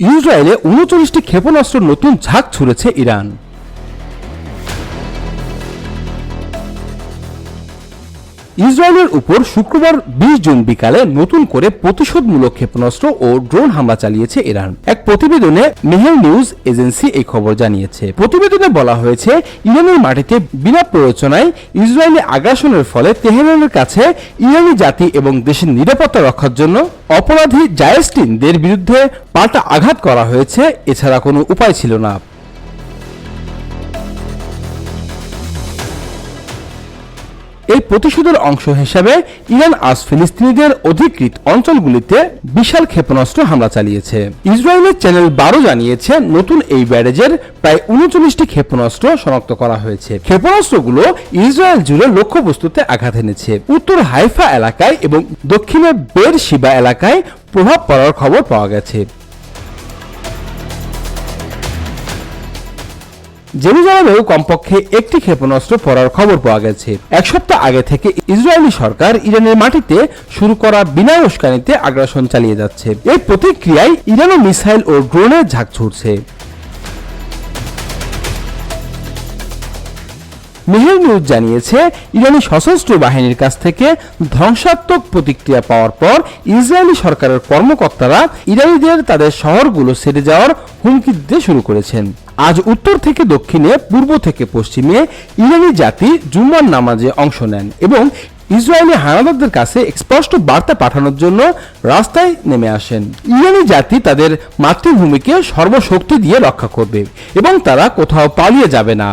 ইসরায়েলে উনচল্লিশটি ক্ষেপণাস্ত্র নতুন ঝাঁক ছুড়েছে ইরান। ইসরায়েলের উপর শুক্রবার বিশ জুন বিকালে নতুন করে প্রতিশোধমূলক ক্ষেপণাস্ত্র ও ড্রোন হামলা চালিয়েছে ইরান। এক প্রতিবেদনে মেহের নিউজ এজেন্সি এই খবর জানিয়েছে। প্রতিবেদনে বলা হয়েছে, ইরানের মাটিতে বিনা প্ররোচনায় ইসরায়েলি আগ্রাসনের ফলে তেহরানের কাছে ইরানি জাতি এবং দেশের নিরাপত্তা রক্ষার জন্য অপরাধী জায়েস্টিনদের বিরুদ্ধে পাল্টা আঘাত করা হয়েছে, এছাড়া কোনো উপায় ছিল না। এই প্রতিশোধের অংশ হিসাবে ইরান আজ ফিলিস্তিনিদের অধিকৃত অঞ্চলগুলিতে বিশাল ক্ষেপণাস্ত্র হামলা চালিয়েছে। ইসরায়েলের চ্যানেল বারো জানিয়েছে, নতুন এই ব্যারেজের প্রায় উনচল্লিশটি ক্ষেপণাস্ত্র শনাক্ত করা হয়েছে। ক্ষেপণাস্ত্রগুলো ইসরায়েল জুড়ে লক্ষ্যবস্তুতে আঘাত এনেছে। উত্তর হাইফা এলাকায় এবং দক্ষিণে বের শিবা এলাকায় প্রভাব পড়ার খবর পাওয়া গেছে। জেরুজালেমেও কমপক্ষে একটি ক্ষেপণাস্ত্র পড়ার খবর পাওয়া গেছে। এক সপ্তাহ আগে থেকে ইসরায়েলি সরকার ইরানের মাটিতে শুরু করা বিনা উস্কানিতে আগ্রাসন চালিয়ে যাচ্ছে। এই প্রতিক্রিয়ায় ইরানও মিসাইল ও ড্রোনের ঝাঁক ছুটছে মেহের নিউজ জানিয়েছে, ইরানি সশস্ত্র বাহিনীর কাছ থেকে ধ্বংসাত্মক প্রতিক্রিয়া পাওয়ার পর ইসরায়েলি সরকারের কর্মকর্তারা ইরানিদের তাদের শহরগুলো ছেড়ে যাওয়ার হুমকি দিতে শুরু করেছেন। আজ উত্তর থেকে দক্ষিণে, পূর্ব থেকে পশ্চিমে ইরানি জাতি জুম্মার নামাজে অংশ নেন এবং ইসরায়েলি হানাদারদের কাছে স্পষ্ট বার্তা পাঠানোর জন্য রাস্তায় নেমে আসেন। ইরানি জাতি তাদের মাতৃভূমিকে সর্বশক্তি দিয়ে রক্ষা করবে এবং তারা কোথাও পালিয়ে যাবে না।